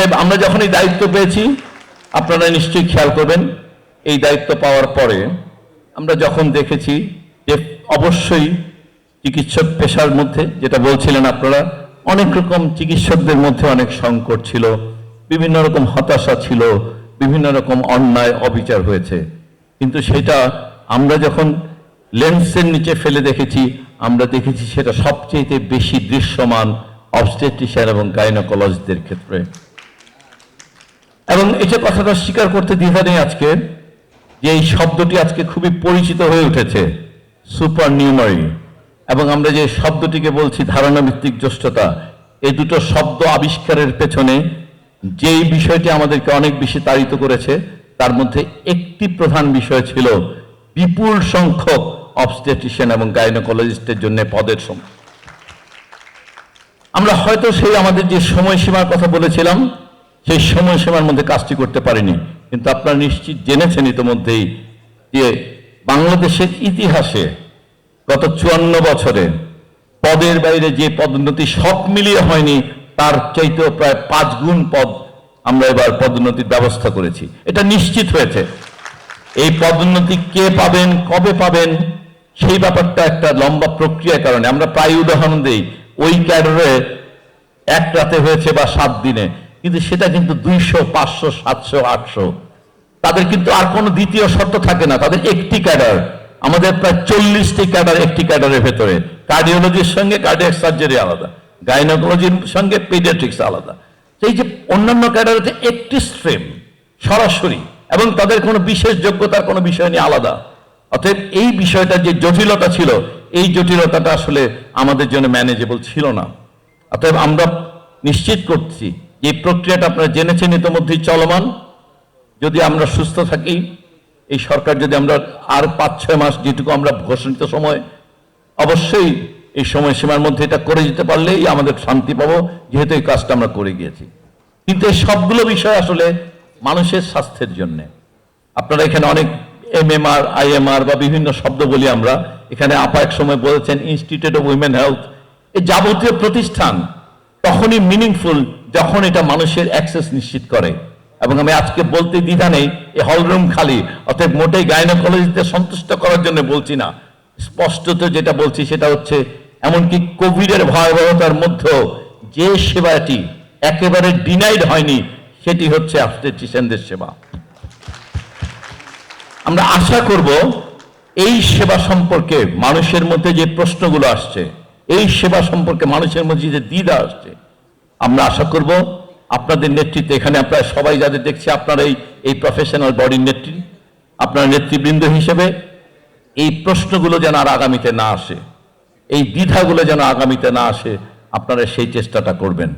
অতএব আমরা যখন এই দায়িত্ব পেয়েছি, আপনারা নিশ্চয়ই খেয়াল করবেন, এই দায়িত্ব পাওয়ার পরে আমরা যখন দেখেছি যে অবশ্যই চিকিৎসক পেশার মধ্যে, যেটা বলছিলেন আপনারা, অনেক রকম চিকিৎসকদের মধ্যে অনেক সংকট ছিল, বিভিন্ন রকম হতাশা ছিল, বিভিন্ন রকম অন্যায়, অবিচার হয়েছে। কিন্তু সেটা আমরা যখন লেন্সের নিচে ফেলে দেখেছি, আমরা দেখেছি সেটা সবচেয়ে বেশি দৃশ্যমান অবস্টেট্রিশিয়ান এবং গাইনোকোলজিদের ক্ষেত্রে। এবং এটা কথাটা স্বীকার করতে দ্বিধা নেই আজকে, যে এই শব্দটি আজকে খুবই পরিচিত হয়ে উঠেছে সুপার নিউমারি এবং আমরা যে শব্দটিকে বলছি ধারণা ভিত্তিক জ্যেষ্ঠতা, এই দুটো শব্দ আবিষ্কারের পেছনে যেই বিষয়টি আমাদেরকে অনেক বেশি তাড়িত করেছে, তার মধ্যে একটি প্রধান বিষয় ছিল বিপুল সংখ্যক অবস্টেটিশিয়ান এবং গাইনোকোলজিস্টের জন্য পদের সংখ্যা। আমরা হয়তো সেই আমাদের যে সময়সীমার কথা বলেছিলাম সেই সময়সীমার মধ্যে কাজটি করতে পারিনি। কিন্তু আপনারা নিশ্চিত জেনেছেন ইতিমধ্যেই যে বাংলাদেশের ইতিহাসে গত চুয়ান্ন বছরে পদের বাইরে যে পদোন্নতি সব মিলিয়ে হয়নি, তার চাইতেও প্রায় পাঁচ গুণ পদ আমরা এবার পদোন্নতির ব্যবস্থা করেছি। এটা নিশ্চিত হয়েছে। এই পদোন্নতি কে পাবেন, কবে পাবেন, সেই ব্যাপারটা একটা লম্বা প্রক্রিয়ার কারণে। আমরা প্রায় উদাহরণ দিই, ওই ক্যাডারে এক রাতে হয়েছে বা সাত দিনে। কিন্তু সেটা কিন্তু দুইশো, পাঁচশো, সাতশো, আটশো। তাদের কিন্তু আর কোনো দ্বিতীয় শর্ত থাকে না। তাদের একটি ক্যাডার। আমাদের প্রায় চল্লিশটি ক্যাডার একটি ক্যাডারের ভেতরে। কার্ডিওলজির সঙ্গে কার্ডিয়াক সার্জারি আলাদা। গাইনোকোলজির সঙ্গে পেডিয়াট্রিক্স আলাদা। সেই যে অন্যান্য ক্যাডারেতে একটি স্ট্রিম, সরাসরি, এবং তাদের কোনো বিশেষ যোগ্যতার কোনো বিষয় নিয়ে আলাদা। অতএব এই বিষয়টা যে জটিলতা ছিল, এই জটিলতাটা আসলে আমাদের জন্য ম্যানেজেবল ছিল না। অতএব আমরা নিশ্চিত করছি এই প্রক্রিয়াটা আপনারা জেনেছেন, ইতিমধ্যেই চলমান। যদি আমরা সুস্থ থাকি, এই সরকার যদি আমরা আর পাঁচ, ছয় মাস যেটুকু আমরা ঘোষণিত সময়, অবশ্যই এই সময়সীমার মধ্যে এটা করে যেতে পারলেই আমাদের শান্তি পাবো, যেহেতু এই কাজটা আমরা করে গিয়েছি। কিন্তু এই সবগুলো বিষয় আসলে মানুষের স্বাস্থ্যের জন্যে। আপনারা এখানে অনেক এমএমআর, আইএমআর বা বিভিন্ন শব্দ বলি আমরা, এখানে আপা এক সময় বলেছেন ইনস্টিটিউট অফ উইমেন হেলথ এই যাবতীয় প্রতিষ্ঠান তখনই মিনিংফুল যখন এটা মানুষের অ্যাক্সেস নিশ্চিত করে। এবং আমি আজকে বলতে দ্বিধা নেই, এই হলরুম খালি, অতএব মোটেই গাইনোকোলজিতে সন্তুষ্ট করার জন্য বলছি না। স্পষ্টত যেটা বলছি সেটা হচ্ছে, এমনকি কোভিডের ভয়াবহতার মধ্যেও যে সেবাটি একেবারে ডিনাইড হয়নি, সেটি হচ্ছে অবস্টেট্রিশিয়ানদের সেবা। আমরা আশা করব, এই সেবা সম্পর্কে মানুষের মধ্যে যে প্রশ্নগুলো আসছে এই সেবা সম্পর্কে মানুষের মধ্যে যে দ্বিধা আসছে, আমরা আশা করব আপনাদের নেতৃত্বে, এখানে আপনারা সবাই যাদের দেখছি, আপনার এই এই প্রফেশনাল বডির নেত্রী, আপনার নেতৃবৃন্দ হিসেবে এই প্রশ্নগুলো যেন আর আগামীতে না আসে, এই দ্বিধাগুলো যেন আগামীতে না আসে, আপনারা সেই চেষ্টাটা করবেন।